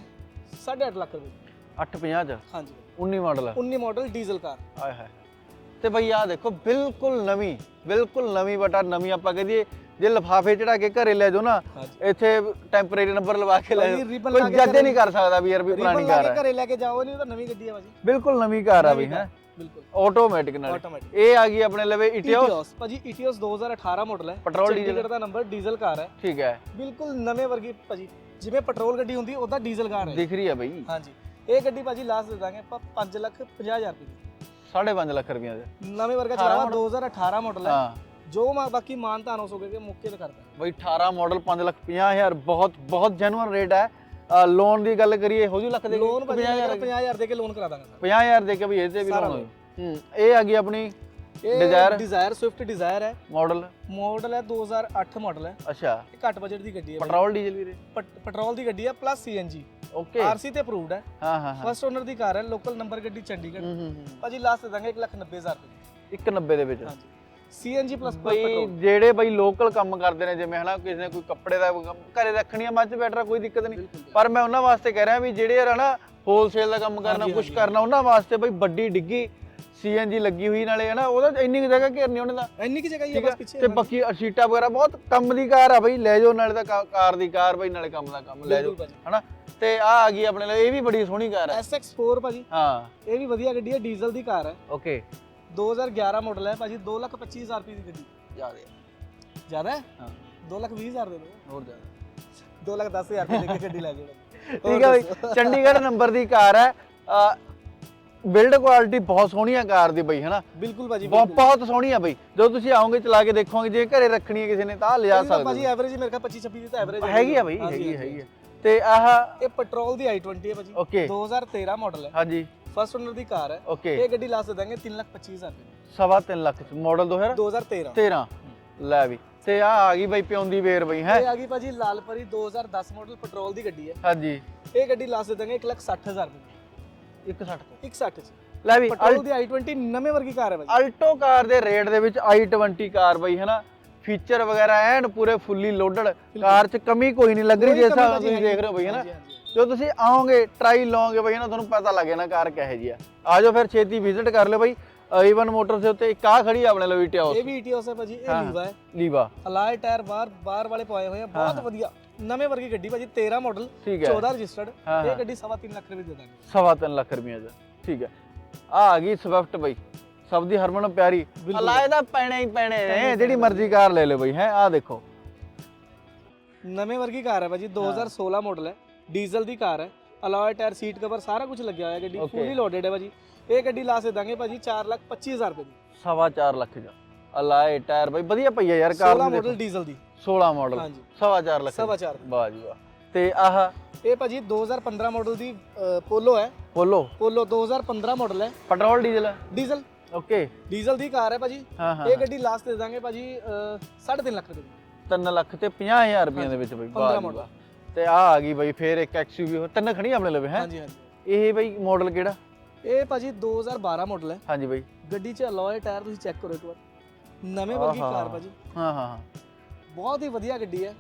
8.5 ਲੱਖ ਰੁਪਏ 850 ਚ ਹਾਂਜੀ। 19 ਮਾਡਲ 19 ਮਾਡਲ ਡੀਜ਼ਲ ਕਾਰ ਆਏ ਹਾਏ। ਤੇ ਬਈ ਆ ਦੇਖੋ ਬਿਲਕੁਲ ਨਵੀਂ ਬਿਲਕੁਲ ਨਵੀਂ ਬਟਾ ਨਵੀਂ ਆਪਾਂ ਕਹਦੀਏ ਜੇ ਲਫਾਫੇ ਚੜਾ ਕੇ ਘਰੇ ਲੈ ਜਾਓ ਨਾ ਹਾਂਜੀ। ਇੱਥੇ ਟੈਂਪਰੇਰੀ ਨੰਬਰ ਲਵਾ ਕੇ ਲੈ ਭਾਜੀ, ਜਾਓ। ribbon ਲਾ ਕੋਈ ਕੇ ਜੱਜ ਘਰੇ- ਨਹੀਂ ਕਰ ਸਕਦਾ ਵੀ ਯਾਰ ਵੀ ਪੁਰਾਣੀ ਕਾਰ ਹੈ। ਘਰੇ ਲੈ ਕੇ ਜਾਓ ਨਹੀਂ ਉਹ ਤਾਂ ਨਵੀਂ ਗੱਡੀ ਹੈ ਭਾਜੀ। ਬਿਲਕੁਲ ਨਵੀਂ ਕਾਰ ਆ ਨਵੀਂ ਹੈ। ਕਾਰ, ਬਿਲਕੁਲ। ਆਟੋਮੈਟਿਕ ਨਾਲ ਇਹ ਆ ਗਈ ਆਪਣੇ ਲਵੇ ਇਟਿਓ ਇਟੀਓਸ ਭਾਜੀ ਇਟੀਓਸ 2018 ਮਾਡਲ ਹੈ। ਪੈਟਰੋਲ ਡੀਜ਼ਲ ਚੰਡੀਗੜ੍ਹ ਦਾ ਨੰਬਰ ਡੀਜ਼ਲ ਕਾਰ ਹੈ। ਠੀਕ ਹੈ। ਬਿਲਕੁਲ ਨਵੇਂ ਵਰਗੀ ਭਾਜੀ ਜਿਵੇਂ ਪੈਟਰੋਲ ਗੱਡੀ ਹੁੰਦੀ ਉਹਦਾ ਡੀਜ਼ਲ ਕਾਰ ਹੈ। ਦਿਖ ਰਹੀ ਹੈ ਬਈ। ਹਾਂਜੀ। ਇਹ ਗੱਡੀ ਭਾਜੀ ਲਾਸਟ ਦੇ ਦਾਂਗੇ ਆਪਾਂ 5 ਲੱਖ 50 ਹਜ਼ਾਰ ਰੁਪਏ ਦੀ। 5.5 ਲੱਖ ਰੁਪਏ ਦੇ। ਨਵੇਂ ਵਰਗਾ 18 ਚਲਾਵਾ 2018 ਮਾਡਲ ਹੈ। ਹਾਂ। ਜੋ ਮਾ ਬਾਕੀ ਮਾਨ ਤਾਨ ਹੋ ਸਕੇਗਾ ਮੁੱਕੇ ਤੇ ਕਰਦਾ। ਬਈ 18 ਮਾਡਲ 5 ਲੱਖ 50 ਹਜ਼ਾਰ ਬਹੁਤ ਬਹੁਤ ਜੈਨੂਅਨ ਰੇਟ ਹੈ। ਲੋਨ ਦੀ ਗੱਲ ਕਰੀਏ ਹੋ ਜੂ ਲੱਖ ਦੇ ਲੋਨ ਭਾਜੀ 50000 50000 ਦੇ ਕੇ ਲੋਨ ਕਰਾ ਦਾਂਗੇ 50000 ਦੇ ਕੇ ਵੀ ਇਹਦੇ ਵੀ ਲੋਨ ਹੋਈ ਹੂੰ ਇਹ ਆ ਗਈ ਆਪਣੀ Desire? ਡਿਜ਼ਾਇਰ ਸਵਿਫਟ ਡਿਜ਼ਾਇਰ ਹੈ। ਮਾਡਲ ਮਾਡਲ ਹੈ 2008 ਮਾਡਲ ਹੈ। ਅੱਛਾ। ਇਹ ਘੱਟ ਬਜਟ ਦੀ ਗੱਡੀ ਹੈ। ਪੈਟਰੋਲ ਡੀਜ਼ਲ ਵੀਰੇ ਪਟ- ਪੈਟਰੋਲ ਦੀ ਗੱਡੀ ਹੈ ਪਲੱਸ ਸੀਐਨਜੀ ਓਕੇ ਆਰਸੀ ਤੇ ਅਪਰੂਵਡ ਹੈ। ਹਾਂ ਹਾਂ ਫਸਟ ਓਨਰ ਦੀ ਕਾਰ ਹੈ ਲੋਕਲ ਨੰਬਰ ਗੱਡੀ ਚੰਡੀਗੜ੍ਹ। ਭਾਜੀ ਲਾਸਟ ਦੇ ਦਾਂਗੇ 190000 ਰੁਪਏ। 190 ਦੇ ਵਿੱਚ। ਹਾਂਜੀ। ਸੀਐਨਜੀ ਪਲੱਸ ਬਈ ਜਿਹੜੇ ਬਈ ਲੋਕਲ ਕੰਮ ਕਰਦੇ ਨੇ ਜਿਵੇਂ ਹਨਾ ਕਿਸੇ ਨੇ ਕੋਈ ਕੱਪੜੇ ਦਾ ਕੰਮ ਘਰੇ ਰੱਖਣੀ ਆ ਮੱਝ ਬੈਟਰਾ ਕੋਈ ਦਿੱਕਤ ਨਹੀਂ। ਪਰ ਮੈਂ ਉਹਨਾਂ ਵਾਸਤੇ ਕਹਿ ਰਿਹਾ ਵੀ ਜਿਹੜੇ ਯਾਰ ਹਨਾ ਹੋਲਸੇਲ ਦਾ ਕੰਮ ਕਰਨਾ ਹਾਂਜੀ, ਕੁਝ ਹਾਂਜੀ। ਕਰਨਾ ਉਹਨਾਂ ਵਾਸਤੇ ਬਈ ਵੱਡੀ ਡਿੱਗੀ ਸੀਐਨਜੀ ਲੱਗੀ ਹੋਈ ਨਾਲੇ ਹਨਾ ਉਹਦਾ ਇੰਨੀ ਕੁ ਜਗ੍ਹਾ ਘੇਰਨੀ ਉਹਨੇ ਦਾ। ਇੰਨੀ ਕੀ ਜਗ੍ਹਾ ਹੀ ਠੀਕ ਹੈ ਬਸ ਪਿੱਛੇ ਤੇ ਬਾਕੀ ਸੀਟਾਂ ਵਗੈਰਾ ਬਹੁਤ ਕੰਮ ਦੀ ਕਾਰ ਆ ਬਈ ਲੈ ਜਾਓ ਨਾਲੇ ਤਾਂ ਕਾ- ਕਾਰ ਦੀ ਕਾਰ ਬਈ ਨਾਲੇ ਕੰਮ ਦਾ ਕੰਮ ਲੈ ਜਾਓ ਹਨਾ? ਤੇ ਆ ਆ ਗਈ ਆਪਣੇ ਲਈ ਇਹ ਵੀ ਬੜੀ ਸੋਹਣੀ ਕਾਰ ਹੈ SX4 ਭਾਜੀ। ਹਾਂ। ਇਹ ਵੀ ਵਧੀਆ ਗੱਡੀ ਹੈ ਡੀਜ਼ਲ ਦੀ ਕਾਰ ਹੈ ਓਕੇ 2011 ਮਾਡਲ ਹੈ ਭਾਜੀ 225000 ਰੁਪਏ ਦੀ ਗੱਡੀ। ਜਿਆਦੇ ਜ਼ਿਆਦਾ ਹੈ? ਹਾਂ। 220000 ਦੇ ਦਿਓ। ਹੋਰ ਜ਼ਿਆਦਾ। 210000 ਰੁਪਏ ਦੇ ਕੇ ਗੱਡੀ ਲੈ ਜਾਓ। ਠੀਕ ਹੈ ਬਈ ਚੰਡੀਗੜ੍ਹ ਨੰਬਰ ਦੀ ਕਾਰ ਹੈ। ਬਿਲਡ ਕੁਆਲਿਟੀ ਬਹੁਤ ਸੋਹਣੀ ਆ ਕਾਰ ਦੀ ਬਈ ਹਨਾ? ਬਿਲਕੁਲ ਭਾਜੀ ਬਹੁਤ ਬਹੁਤ ਸੋਹਣੀ ਆ ਬਈ। ਜਦੋਂ ਤੁਸੀਂ ਆਓਗੇ ਚਲਾ ਕੇ ਦੇਖੋਗੇ ਜੇ ਘਰੇ ਰੱਖਣੀ ਹੈ ਕਿਸੇ ਨੇ ਤਾਂ ਤਾਂ ਸਕਦੇ ਭਾਜੀ ਐਵਰੇਜ ਮੇਰੇ ਖਿਆਲ 25 26 ਦੀ ਤਾਂ ਐਵਰੇਜ। ਹੈਗੀ ਆ ਬਈ ਹੈਗੀ ਹੈਗੀ ਤੇ ਆਹ ਇਹ ਪੈਟਰੋਲ ਦੀ i20 ਹੈ ਭਾਜੀ। ਓਕੇ 2013 ਮਾਡਲ ਹੈ। ਹਾਂਜੀ। ਫਸਟ ਓਨਰ ਦੀ ਕਾਰ ਹੈ। ਓਕੇ ਇਹ ਗੱਡੀ ਲਾਸਟ ਦਾਂਗੇ 325000 ਰੁਪਏ ਸਵਾ ਤਿੰਨ ਲੱਖ ਚ। ਮਾਡਲ 2013 2013 ਲੈ ਵੀ। ਤੇ ਆ ਆ ਗਈ ਬਈ ਪਿਉਂਦੀ ਵੇਰ ਬਈ ਹੈ? ਇਹ ਆ ਗਈ ਭਾਜੀ ਲਾਲਪਰੀ 2010 ਮਾਡਲ ਪੈਟਰੋਲ ਦੀ ਗੱਡੀ ਹੈ। ਹਾਂਜੀ। ਇਹ ਗੱਡੀ ਲਾਸਟ ਦਾਂਗੇ 160000 ਰੁਪਏ 160 ਤੋਂ। 160 ਚ। ਲੈ ਵੀ ਪੈਟਰੋਲ ਦੀ i20 ਨਵੇਂ ਵਰਗੀ ਕਾਰ ਹੈ ਭਾਜੀ। ਅਲਟੋ ਕਾਰ ਦੇ ਰੇਟ ਦੇ ਵਿੱਚ i20 ਕਾਰ ਬਈ ਹਨਾ? ਫੀਚਰ ਵਗੈਰਾ ਐਨ ਪੂਰੇ ਫੁੱਲੀ ਲੋਡਡ ਕਾਰ 'ਚ ਕਮੀ ਕੋਈ ਨਹੀਂ ਲੱਗ ਰਹੀ ਭਾਜੀ ਤੁਸੀਂ। ਦੇਖ ਰਹੇ ਹੋ ਬਈ ਹਨਾ? ਹਾਂਜੀ, ਜਦੋਂ ਤੁਸੀਂ ਆਓਗੇ ਟਰਾਈ ਲਓਗੇ ਬਈ ਨਾ ਤੁਹਾਨੂੰ ਪਤਾ ਲੱਗੇ ਨਾ ਕਾਰ ਕਿਹੋ ਜੀ ਆ। ਆਜੋ ਫਿਰ ਛੇਤੀ ਵਿਜ਼ਿਟ ਕਰ ਲਿਓ ਬਈ। ਈਵਨ ਮੋਟਰਸ ਦੇ ਉੱਤੇ ਇੱਕ ਆ ਖੜੀ ਆ ਆਪਣੇ ਲਈ ਟਿਆਉਸ ਇਹ ਵੀ ETOS ਹੈ ਭਾਜੀ ਇਹ। ਲੀਵਾ ਹੈ ਲੀਵਾ ਅਲਾਈ ਟਾਇਰ ਬਾਹਰ ਬਾਹਰ ਵਾਲੇ ਪਵਾਏ ਹੋਏ ਆ ਬਹੁਤ ਵਧੀਆ। ਨਵੇਂ ਵਰਗੀ ਗੱਡੀ ਭਾਜੀ 13 ਮਾਡਲ ਠੀਕ ਹੈ। 14 ਰਜਿਸਟਰਡ ਇਹ। ਗੱਡੀ 3.5 ਲੱਖ ਰੁਪਏ ਦੇ ਦਾਂਗੇ। ਸਵਾ ਤਿੰਨ ਲੱਖ ਰੁਪਏ ਦਾ ਠੀਕ ਹੈ। ਆ ਆ ਗਈ ਸਵਿਫਟ ਬਈ। ਸਭ ਦੀ ਹਰਮਨ ਪਿਆਰੀ। ਅਲਾਏ ਦਾ ਪੈਣੇ ਹੀ ਪੈਣੇ ਨੇ ਜਿਹੜੀ ਮਰਜ਼ੀ ਕਾਰ ਲੈ ਲਓ ਬਈ ਹੈ ਆ ਦੇਖੋ। ਨਵੇਂ ਵਰਗੀ ਕਾਰ ਹੈ ਭਾਜੀ 2016 ਮਾਡਲ ਹੈ। ਡੀਜ਼ਲ ਦੀ ਕਾਰ ਹੈ ਅਲਾਈ ਟਾਇਰ ਸੀਟ ਕਵਰ ਸਾਰਾ ਕੁਝ ਲੱਗਿਆ ਹੋਇਆ ਗੱਡੀ Okay. ਫੁੱਲੀ ਲੋਡਡ ਹੈ ਭਾਜੀ। ਇਹ ਗੱਡੀ ਲਾ ਦਾਂਗੇ ਭਾਜੀ 4 ਲੱਖ 25000 ਰੁਪਏ ਦੀ। ਸਵਾ ਚਾਰ ਲੱਖ ਦਾ ਅਲਾਏ ਟਾਇਰ ਬਈ ਵਧੀਆ ਪਈ ਆ ਯਾਰ ਕਾਰ 16 ਦੀ ਮਾਡਲ ਡੀਜ਼ਲ ਦੀ। 16 ਮਾਡਲ ਹਾਂਜੀ। ਸਵਾ ਚਾਰ ਲੱਖ ਸਵਾ ਚਾਰ। ਵਾਹ ਜੀ ਵਾਹ। ਤੇ ਆਹ ਇਹ ਭਾਜੀ 2015 ਮਾਡਲ ਦੀ ਪੋਲੋ ਹੈ। ਬੋਲੋ ਪੋਲੋ 2015 ਮਾਡਲ ਹੈ। Petrol diesel? Diesel. Okay diesel ਦੀ ਕਾਰ ਹੈ ਭਾਜੀ। ਹਾਂ ਹਾਂ ਇਹ ਗੱਡੀ ਲਾਸਟ ਦੇ ਦਾਂਗੇ ਭਾਜੀ 3.5 ਲੱਖ ਰੁਪਏ ਦੀ। 3 ਲੱਖ ਤੇ 50000 ਰੁਪਏ ਦੇ ਵਿੱਚ ਬਈ। ਵਾਹ 15 ਜੀ model। ਵਾਹ। ਤੇ ਆ ਆ ਗਈ ਬਈ ਫੇਰ ਇੱਕ ਐਕਸਯੂਵੀ ਹੋਰ ਤਿੰਨ ਖੜੀ ਆਪਣੇ ਲਵੇ ਹੈ? ਹਾਂਜੀ ਹਾਂਜੀ। ਇਹ ਬਈ ਮਾਡਲ ਕਿਹੜਾ? ਇਹ ਭਾਜੀ 2012 ਮਾਡਲ ਹੈ। ਹਾਂਜੀ ਬਈ। ਗੱਡੀ 'ਚ ਅਲੋਏ ਟਾਇਰ ਤੁਸੀਂ ਚੈੱਕ ਕਰੋ ਇੱਕ ਵਾਰ। ਨਵੇਂ ਵਰਗੀ ਆਹਾ। ਕਾਰ ਭਾਜੀ। ਹਾਂ ਹਾਂ ਹਾਂ। ਬਹੁਤ ਹੀ ਵਧੀਆ ਗੱਡੀ ਹੈ।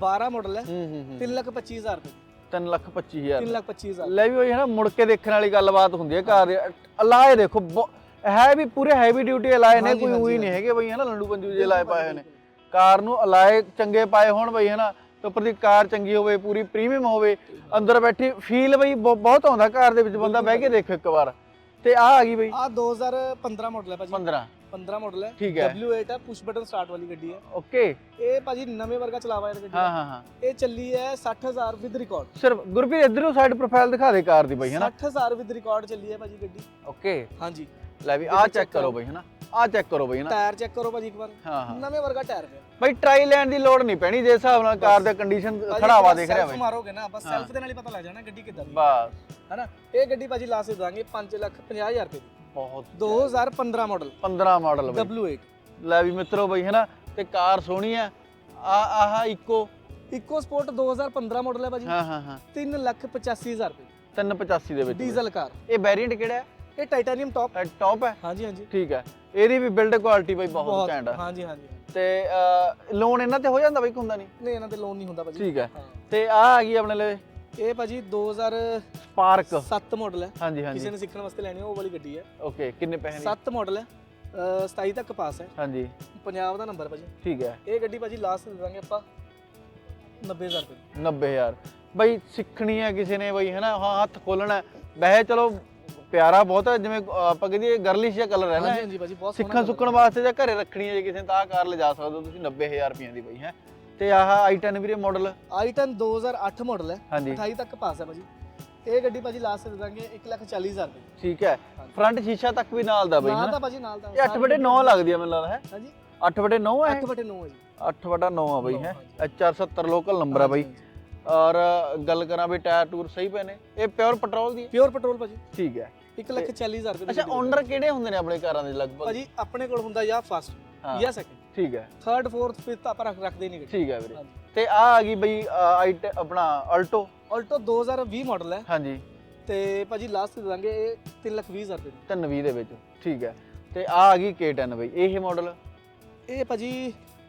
12 ਮਾਡਲ ਹੈ। ਹੂੰ ਹੂੰ 3 ਲੱਖ 25000 ਰੁਪਏ 3 ਲੱਖ 25000 3 ਲੱਖ 25000 ਲੈ ਵੀ ਹੋਈ ਹੈ ਨਾ ਮੁੜ ਕੇ ਦੇਖਣ ਵਾਲੀ ਗੱਲਬਾਤ ਹੁੰਦੀ ਹੈ ਕਾਰ ਦੇ ਅਲਾਏ ਦੇਖੋ ਬਹੁ- ਹੈ ਵੀ ਪੂਰੇ ਹੈਵੀ ਡਿਊਟੀ ਅਲਾਏ ਨੇ ਹਾਂਜੀ, ਕੋਈ ਹਾਂਜੀ, ਉਹੀ ਨਹੀਂ। ਹੈਗੇ ਬਈ ਹਨਾ ਲੰਡੂ ਪੰਜੂ ਜੇ ਲਾਏ ਪਾਏ ਹੋਏ ਨੇ। ਕਾਰ ਨੂੰ ਅਲਾਏ ਚੰਗੇ ਪਾਏ ਹੋਣ ਬਈ ਹਨਾ ਤੇ ਉੱਪਰ ਦੀ ਕਾਰ ਚੰਗੀ ਹੋਵੇ ਪੂਰੀ ਪ੍ਰੀਮੀਅਮ ਹੋਵੇ ਅੰਦਰ ਬੈਠੀ ਫੀਲ ਬਈ ਬਹੁ- ਬਹੁਤ ਆਉਂਦਾ ਕਾਰ ਦੇ ਵਿੱਚ ਬੰਦਾ ਬਹਿ ਕੇ ਦੇਖੋ ਇੱਕ ਵਾਰ। ਤੇ ਆ ਆ ਗਈ ਬਈ। ਆ 2015 ਮਾਡਲ ਹੈ ਭਾਜੀ। 15 15 ਮਾਡਲ ਹੈ। ਠੀਕ ਹੈ। W8 ਹੈ ਪੁਸ਼ ਬਟਨ ਸਟਾਰਟ ਵਾਲੀ ਗੱਡੀ ਹੈ। ਓਕੇ ਇਹ ਭਾਜੀ ਨਵੇਂ ਵਰਗਾ ਚਲਾਵਾ ਹੈ ਗੱਡੀ ਹਾਂ। ਹਾਂ ਹਾਂ ਇਹ ਚੱਲੀ ਹੈ 60000 ਵਿਦ ਰਿਕਾਰਡ ਸਿਰਫ ਗੁਰਪ੍ਰੀਤ ਇਧਰੋਂ ਸਾਈਡ ਪ੍ਰੋਫਾਈਲ ਦਿਖਾ ਦੇ ਕਾਰ ਦੀ ਬਈ ਹਨਾ? 60000 ਵਿਦ ਰਿਕਾਰਡ ਚੱਲੀ ਹੈ ਭਾਜੀ ਗੱਡੀ। ਓਕੇ ਹਾਂਜੀ। ਲੈ ਵੀ ਆ ਚੈੱਕ ਕਰੋ। ਬਈ ਹਨਾ? ਆ ਚੈੱਕ ਕਰੋ ਬਈ ਹਨਾ ਟਾਇਰ ਚੈੱਕ ਕਰੋ ਭਾਜੀ ਇੱਕ ਵਾਰ। ਹਾਂ ਨਵੇਂ ਵਰਗਾ ਟਾਇਰ ਪਿਆ ਬਈ ਟਰਾਈ ਲੈਣ ਦੀ ਲੋੜ ਨਹੀਂ ਪੈਣੀ ਜੇ ਹਿਸਾਬ ਨਾਲ ਕਾਰ ਦਾ ਕੰਡੀਸ਼ਨ ਭਾਜੀ ਖੜਾਵਾ ਦੇਖ ਰਿਹਾ self ਬਈ। ਮਾਰੋਗੇ ਨਾ ਬਸ। ਸੈਲਫ ਦੇ ਨਾਲ ਹੀ ਪਤਾ ਲੱਗ ਜਾਣਾ ਗੱਡੀ ਕਿੱਦਾਂ ਦੀ ਹੈ। ਬਸ। ਹੈਨਾ? ਇਹ ਗੱਡੀ ਭਾਜੀ ਲਾ ਕੇ ਦਾਂਗੇ 5 ਲੱਖ 50000 ਰੁਪਏ ਦੀ। ਬਹੁਤ 2015 ਮਾਡਲ 15 ਮਾਡਲ ਬਈ। W8 ਲੈ ਵੀ ਮਿੱਤਰੋ ਬਈ ਹਨਾ? ਤੇ ਕਾਰ ਸੋਹਣੀ ਆ ਆ ਆਹ ਇਕੋ ਇਕੋ ਸਪੋਰਟ 2015 ਮਾਡਲ ਹੈ ਭਾਜੀ। ਹਾਂ ਹਾਂ ਹਾਂ। 3 ਲੱਖ 85000 ਰੁਪਏ 385 ਦੇ ਵਿੱਚ। ਡੀਜ਼ਲ ਕਾਰ ਇਹ ਵੈਰੀਐਂਟ ਕਿਹੜਾ ਹੈ? ਇਹ ਟਾਈਟੈਨੀਅਮ ਟੌਪ ਟੌਪ ਹੈ? ਹਾਂਜੀ ਹਾਂਜੀ। ਠੀਕ ਹੈ। ਇਹਦੀ ਵੀ ਬਿਲਡ ਕੁਆਲਿਟੀ ਬਈ ਬਹੁਤ ਘੈਂਟ ਆ। ਹਾਂਜੀ ਹਾਂਜੀ ਤੇ ਲੋਨ ਇਹਨਾਂ ਤੇ ਹੋ ਜਾਂਦਾ ਬਈ ਹੁੰਦਾ ਨਹੀਂ ਨਹੀਂ ਇਹਨਾਂ ਤੇ ਲੋਨ ਨਹੀਂ ਹੁੰਦਾ ਭਾਜੀ। ਠੀਕ ਹੈ। ਤੇ ਆ ਆ ਗਈ ਆਪਣੇ ਲਈ? ਇਹ ਭਾਜੀ 2007 ਸਪਾਰਕ ਮਾਡਲ ਹੈ। ਹਾਂਜੀ ਕਿਸੇ ਹਾਂਜੀ ਨੇ ਸਿੱਖਣ ਵਾਸਤੇ ਲੈਣੀ ਉਹ ਵਾਲੀ ਗੱਡੀ ਹੈ। ਓਕੇ ਕਿੰਨੇ ਪੈਸੇ ਦੀ? 7 ਮਾਡਲ ਹੈ। ਅਹ 27 ਤੱਕ ਪਾਸ ਹੈ। ਹਾਂਜੀ। ਪੰਜਾਬ ਦਾ ਨੰਬਰ ਭਾਜੀ। ਠੀਕ ਹੈ। ਇਹ ਗੱਡੀ ਭਾਜੀ ਲਾਸਟ ਦੇ ਦਾਂਗੇ ਆਪਾਂ 90000 ਰੁਪਏ ਦੀ। 90000 ਬਈ ਸਿੱਖਣੀ ਹੈ ਕਿਸੇ ਨੇ ਬਈ ਹਨਾ? ਹੱਥ ਖੋਲਣਾ। ਵੈਸੇ ਚਲੋ ਪਿਆਰਾ ਬਹੁਤ ਹੈ ਜਿਵੇਂ ਆਪਾਂ ਕਹਿੰਦੇ ਗਰਲਿਸ਼ ਜਿਹਾ ਕਲਰ ਹੈ ਨਾ ਹਾਂਜੀ ਹਾਂਜੀ ਭਾਜੀ ਬਹੁਤ ਸੋਹਣਾ ਸਿੱਖਣ ਸੁੱਕਣ ਵਾਸਤੇ ਜਾਂ ਘਰੇ ਰੱਖਣੀ ਹੈ ਜੇ ਕਿਸੇ ਨੇ ਤਾਂ ਆਹ ਕਾਰ ਲਿਜਾ ਸਕਦੇ ਹੋ ਤੁਸੀਂ 90000 ਰੁਪਈਆਂ ਦੀ ਬਈ ਹੈ। ਤੇ ਆਹ i10 ਵੀਰੇ ਮਾਡਲ i10 2008 ਮਾਡਲ ਹੈ ਹਾਂਜੀ। 28 ਤੱਕ ਪਾਸ ਹੈ ਭਾਜੀ। ਇਹ ਗੱਡੀ ਭਾਜੀ ਲਾਸਟ ਦੇ ਦਾਂਗੇ 140000 ਰੁਪਏ ਠੀਕ ਹੈ। ਹਾਂਜੀ। ਫਰੰਟ ਸ਼ੀਸ਼ਾ ਤੱਕ ਵੀ ਨਾਲ ਦਾ ਬਈ ਨਾਲ ਹਨਾ ਦਾ ਭਾਜੀ ਨਾਲ ਦਾ। ਇਹ 8 ਬਟੇ 9 ਲੱਗਦੀ ਹੈ ਮੈਨੂੰ ਲੱਗਦਾ ਹੈ। ਹਾਂਜੀ। 8 ਬਟੇ 9 ਹੈ 8 ਬਟੇ 9 ਹੈ ਜੀ। 8 ਬਟਾ 9 ਆ ਬਈ ਨੌਂ, ਹੈ ਹਾਂਜੀ। 470 ਲੋਕਲ ਨੰਬਰ ਆ ਬਈ। ਔਰ ਗੱਲ ਕਰਾਂ ਵੀ ਟਾਇਰ ਟੂਰ ਸਹੀ ਪਏ ਨੇ। ਇਹ ਪਿਓਰ ਪੈਟਰੋਲ ਦੀ ਹੈ। ਪਿਓਰ ਪੈਟਰੋਲ ਭਾਜੀ। ਠੀਕ ਹੈ। 140000 ਰੁਪਏ ਦੀ ਅੱਛਾ। ਓਨਰ ਕਿਹੜੇ ਹੁੰਦੇ ਨੇ ਆਪਣੇ ਕਾਰਾਂ ਦੇ ਲਗਭਗ? ਭਾਜੀ ਆਪਣੇ ਕੋਲ ਹੁੰਦਾ ਜਾਂ ਫਸਟ ਜਾਂ ਸੈਕਿੰਡ ਠੀਕ ਹੈ। ਥਰਡ ਫੋਰਥ ਫਿਫਥ ਆਪਾਂ ਰੱਖ ਰੱਖਦੇ ਨਹੀਂ ਠੀਕ ਹੈ ਵੀਰੇ। ਤੇ ਆ ਆ ਗਈ ਬਈ ਆਈ ਆਪਣਾ ਅਲਟੋ ਆਲਟੋ 2020 ਮਾਡਲ ਹੈ। ਹਾਂਜੀ। ਤੇ ਭਾਜੀ ਲਾਸਟ ਦੇ ਦਾਂਗੇ ਇਹ 320000 ਰੁਪਏ ਦੀ। 320 ਦੇ ਵਿੱਚ। ਠੀਕ ਹੈ। ਤੇ ਆ ਆ ਗਈ K10 ਬਈ। ਇਹ ਮਾਡਲ ਇਹ ਭਾਜੀ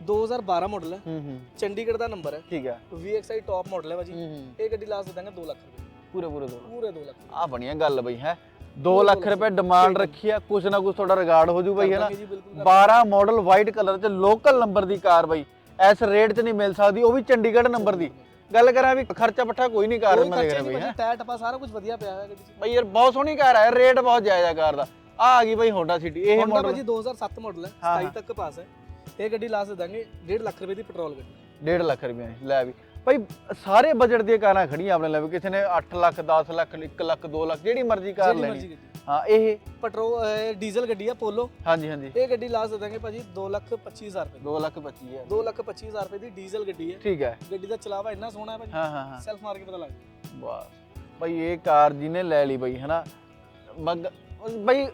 2012 ਮਾਡਲ ਹੈ। ਹੂੰ ਹੂੰ। ਚੰਡੀਗੜ੍ਹ ਦਾ ਨੰਬਰ ਹੈ। ਠੀਕ ਹੈ। VXI ਟੌਪ ਮਾਡਲ ਹੈ ਭਾਜੀ। ਹੂੰ ਹੂੰ। ਇਹ ਗੱਡੀ ਲਾਸਟ ਦੇ ਦਾਂਗੇ 2 ਲੱਖ ਰੁਪਏ। ਪੂਰੇ ਪੂਰੇ ਦੋ ਪੂਰੇ 2 ਲੱਖ ਆ ਬਣੀਆਂ ਗੱਲ ਬਈ ਹੈ। 2 ਦੋ ਲੱਖ ਰੁਪਏ ਡਿਮਾਂਡ ਰੱਖੀ ਆ ਕੁਛ ਨਾ ਕੁਛ ਤੁਹਾਡਾ ਰਿਗਾਰਡ ਹੋ ਜੂ ਬਈ ਹੈ ਨਾ ਜੀ ਬਿਲਕੁਲ 12 ਮਾਡਲ ਵਾਈਟ ਕਲਰ ਚ ਲੋਕਲ ਨੰਬਰ ਦੀ ਕਾਰ ਬਈ। ਇਸ ਰੇਟ 'ਚ ਨਹੀਂ ਮਿਲ ਸਕਦੀ ਉਹ ਵੀ ਚੰਡੀਗੜ੍ਹ ਨੰਬਰ ਦੀ। ਗੱਲ ਕਰਾਂ ਵੀ ਖਰਚਾ ਪੱਠਾ ਕੋਈ ਨਹੀਂ ਕਾਰ ਮੈਂ ਦੇਖ ਰਿਹਾ ਬਈ ਹੈ। ਟਾਇਰ ਟਪਾ ਸਾਰਾ ਕੁਝ ਵਧੀਆ ਪਿਆ ਹੈ ਬਈ ਯਾਰ ਬਹੁਤ ਸੋਹਣੀ ਕਾਰ ਹੈ ਰੇਟ ਬਹੁਤ ਜਾਇਜ਼ ਆ ਕਾਰ ਦਾ। ਆ ਆ ਗਈ ਬਈ ਹੋਂਡਾ ਸਿਟੀ ਇਹ ਮਾਡਲ ਭਾਜੀ 2007 ਮਾਡਲ ਹਾਂ, 27 ਤੱਕ ਪਾਸ ਹੈ। ਇਹ ਗੱਡੀ ਲਾਸਟ ਦੇ ਦਾਂਗੇ 1.5 ਲੱਖ ਰੁਪਏ ਦੀ ਪੈਟਰੋਲ ਗੱਡੀ। 1.5 ਲੱਖ ਰੁਪਏ ਲੈ ਵੀ। ਭਾਈ ਸਾਰੇ ਬਜਟ ਦੀਆਂ ਕਾਰਾਂ ਖੜੀਆਂ ਆਪਣੇ ਲਈ ਕਿਸੇ ਨੇ 8 ਲੱਖ 10 ਲੱਖ 1 ਲੱਖ 2 ਲੱਖ ਜਿਹੜੀ ਮਰਜ਼ੀ ਕਾਰ ਜਿਹੜੀ ਲੈਣੀ। ਮਰਜ਼ੀ ਗੱਡੀ। ਹਾਂ ਇਹ ਪੈਟਰੋਲ ਡੀਜ਼ਲ ਗੱਡੀ ਆ ਪੋਲੋ। ਹਾਂਜੀ ਹਾਂਜੀ। ਇਹ ਗੱਡੀ ਲਾਸਟ ਦੇ ਦਾਂਗੇ ਭਾਜੀ 2 ਲੱਖ 25000 ਰੁਪਏ 2 ਲੱਖ 25 ਹੈ 2 ਲੱਖ 25000 ਰੁਪਏ ਦੀ ਡੀਜ਼ਲ ਗੱਡੀ ਹੈ। ਠੀਕ ਹੈ। ਗੱਡੀ ਦਾ ਚਲਾਵਾ ਇੰਨਾ ਸੋਹਣਾ ਹੈ ਭਾਜੀ। ਹਾਂ ਹਾਂ ਹਾਂ। ਸੈਲਫ ਮਾਰ ਕੇ ਪਤਾ ਲੱਗ ਜਾਂਦਾ ਬਸ ਭਾਈ ਇਹ ਕਾਰ ਜਿਹਨੇ ਲੈ ਲਈ ਬਈ ਹਨਾ? ਮਗ ਬਈ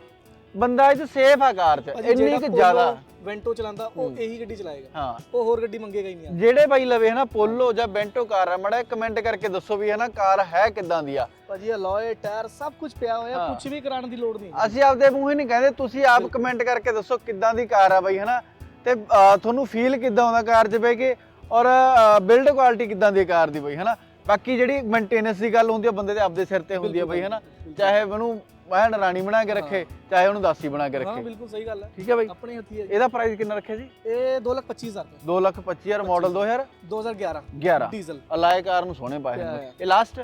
ਬੰਦਾ ਚ ਸੇਫ ਆ ਕਾਰ ਚ ਭਾਜੀ ਇੰਨੀ ਜਿਹੜਾ ਕਿ Polo ਜ਼ਿਆਦਾ ਵੈਂਟੋ ਚਲਾਉਂਦਾ ਉਹ। ਇਹੀ ਗੱਡੀ ਚਲਾਏਗਾ। ਹਾਂ। ਉਹ ਹੋਰ ਗੱਡੀ ਮੰਗੇਗਾ ਹੀ ਨਹੀਂ ਜਿਹੜੇ ਬਾਈ ਲਵੇ ਹਨਾ ਪੋਲੋ ਜਾਂ ਬੈਂਟੋ ਕਾਰ ਆ ਮੜਾ ਕਮੈਂਟ ਕਰਕੇ ਦੱਸੋ ਵੀ ਹਨਾ ਕਾਰ ਹੈ ਕਿਦਾਂ ਦੀ ਆ। ਭਾਜੀ ਅਲੋਏ ਟਾਇਰ ਸਭ ਕੁਝ ਪਿਆ ਹੋਇਆ ਹਾਂ। ਕੁਝ ਵੀ ਕਰਾਉਣ ਦੀ ਲੋੜ ਨਹੀਂ। ਅਸੀਂ ਆਪਦੇ ਮੂੰਹ ਹੀ ਨਹੀਂ ਕਹਿੰਦੇ ਤੁਸੀਂ ਆਪ ਕਮੈਂਟ ਕਰਕੇ ਦੱਸੋ ਕਿੱਦਾਂ ਦੀ ਕਾਰ ਆ ਬਾਈ ਹਨਾ। ਤੇ ਅਹ, ਤੁਹਾਨੂੰ ਫੀਲ ਕਿੱਦਾਂ ਆਉਂਦਾ ਕਾਰ 'ਚ ਬਹਿ ਕੇ? ਔਰ ਬਿਲਡ ਕੁਆਲਿਟੀ ਕਿੱਦਾਂ ਦੀ ਕਾਰ ਦੀ ਬਾਈ ਹਨਾ। ਬਾਕੀ ਜਿਹੜੀ ਮੇਨਟੇਨੈਂਸ ਦੀ ਗੱਲ ਹੁੰਦੀ ਆ ਬੰਦੇ ਦੇ ਆਪਦੇ ਸਿਰ ਤੇ ਹੁੰਦੀ ਆ ਬਾਈ ਹਨਾ। ਚਾਹੇ ਉਹਨੂੰ ਐਨ ਰਾਣੀ ਬਣਾ ਕੇ ਰੱਖੇ ਚਾਹੇ ਉਹਨੂੰ ਦਾਸੀ ਬਣਾ ਕੇ ਹਾਂ ਰੱਖੇ। ਬਿਲਕੁਲ ਸਹੀ ਗੱਲ ਹੈ। ਠੀਕ ਹੈ ਬਾਈ। ਆਪਣੇ ਹੱਥੀ ਹੈ ਜੀ। ਇਹਦਾ ਪ੍ਰਾਈਸ ਕਿੰਨਾ ਰੱਖਿਆ ਜੀ? ਇਹ 2 ਲੱਖ 25000 ਰੁਪਏ 2 lakh 25000 model 2011 2011 diesel alloy car ਨੂੰ ਸੋਹਣੇ ਪਾਏ ਪਿਆ ਹੁੰਦੇ ਹੈ। ਇਹ ਲਾਸਟ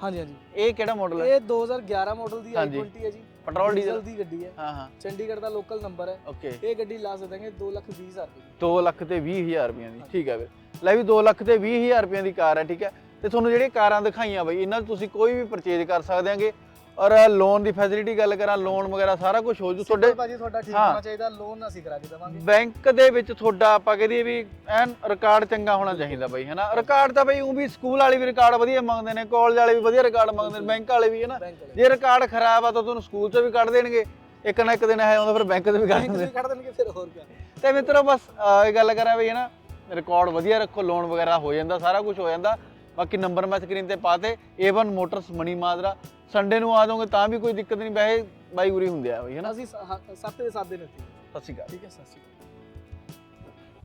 ਹਾਂਜੀ ਹਾਂਜੀ। ਇਹ ਕਿਹੜਾ ਮਾਡਲ ਹੈ? ਇਹ 2011 ਮਾਡਲ ਦੀ ਹਾਂਜੀ। i20 ਹੈ ਜੀ। ਪੈਟਰੋਲ ਡੀਜ਼ਲ ਦੀ ਗੱਡੀ ਹੈ। ਹਾਂ ਹਾਂ। ਚੰਡੀਗੜ੍ਹ ਦਾ ਲੋਕਲ ਨੰਬਰ ਹੈ। ਓਕੇ ਇਹ ਗੱਡੀ ਲਾ ਸਕਦੇ ਹਾਂ 2 ਲੱਖ 20000 ਰੁਪਏ ਦੀ। 2 ਲੱਖ ਤੇ 20000 ਰੁਪਈਆਂ ਦੀ। ਠੀਕ ਹੈ ਵੀਰ। ਲੈ ਵੀ 2 ਲੱਖ ਤੇ 20000 ਰੁਪਈਆਂ ਦੀ ਕਾਰ ਹੈ ਠੀਕ ਹੈ। ਤੇ ਤੁਹਾਨੂੰ ਜਿਹੜੀਆਂ ਕਾਰਾਂ ਦਿਖਾਈਆਂ ਬਈ ਇਹਨਾਂ 'ਚ ਤੁਸੀਂ ਕੋਈ ਵੀ ਪਰਚੇਜ ਕਰ ਸਕਦੇ ਆਂਗੇ ਔਰ ਲੋਨ ਦੀ ਫੈਸਿਲਿਟੀ ਗੱਲ ਕਰਾਂ ਲੋਨ ਵਗੈਰਾ ਸਾਰਾ ਕੁਝ ਹੋ ਜੂ ਤੁਹਾਡੇ। ਭਾਜੀ ਤੁਹਾਡਾ ਠੀਕ। ਹੋਣਾ ਚਾਹੀਦਾ ਲੋਨ ਅਸੀਂ ਕਰਾ ਕੇ ਦੇਵਾਂਗੇ। ਬੈਂਕ ਦੇ ਵਿੱਚ ਤੁਹਾਡਾ ਆਪਾਂ ਕਹਦੇ ਵੀ ਐਨ ਰਿਕਾਰਡ ਚੰਗਾ ਹੋਣਾ ਚਾਹੀਦਾ ਬਈ ਹੈਨਾ? ਰਿਕਾਰਡ ਤਾਂ ਬਈ ਉਹ ਵੀ ਸਕੂਲ ਵਾਲੇ ਵੀ ਰਿਕਾਰਡ ਵਧੀਆ ਮੰਗਦੇ ਨੇ ਕਾਲਜ ਵਾਲੇ ਵੀ ਵਧੀਆ ਰਿਕਾਰਡ ਮੰਗਦੇ ਨੇ ਬੈਂਕ ਵਾਲੇ ਵੀ ਹੈਨਾ? ਜੇ ਰਿਕਾਰਡ ਖਰਾਬ ਆ ਤਾਂ ਤੁਹਾਨੂੰ ਸਕੂਲ 'ਚੋਂ ਵੀ ਕੱਢ ਦੇਣਗੇ। ਇੱਕ ਨਾ ਇੱਕ ਦਿਨ ਹੈ ਆਉਂਦਾ ਫਿਰ ਬੈਂਕ 'ਚ ਵੀ ਕੱਢ ਦੇਣਗੇ ਫਿਰ ਹੋਰ ਕੀ ਤੇ ਮਿੱਤਰੋ ਬਸ ਇਹ ਗੱਲ ਕਰਾਂ ਵੀ ਹੈ ਨਾ ਰਿਕਾਰਡ ਵਧੀਆ ਰੱਖੋ ਲੋਨ ਵਗੈਰਾ ਹੋ ਜਾਂਦਾ ਸਾਰਾ ਕੁਝ ਹੋ ਜਾਂਦਾ। ਬਾਕੀ ਨੰਬਰ ਮੈਂ ਸਕਰੀਨ ਤੇ ਪਾਤੇ A1 ਮੋਟਰਸ ਮਣੀ ਮਾਜਰਾ। ਸੰਡੇ ਨੂੰ ਆ ਜਾਓਗੇ ਤਾਂ ਵੀ ਕੋਈ ਦਿੱਕਤ ਨਹੀਂ ਵੈਸੇ ਬਾਈ ਉਰੀ ਹੁੰਦੇ ਆ ਬਈ ਹਨਾ ਅਸੀਂ 7 ਦੇ 7 ਦਿਨ ਇੱਥੇ। ਸਤਿ ਸ਼੍ਰੀ ਅਕਾਲ। ਠੀਕ ਹੈ ਸਤਿ ਸ਼੍ਰੀ ਅਕਾਲ।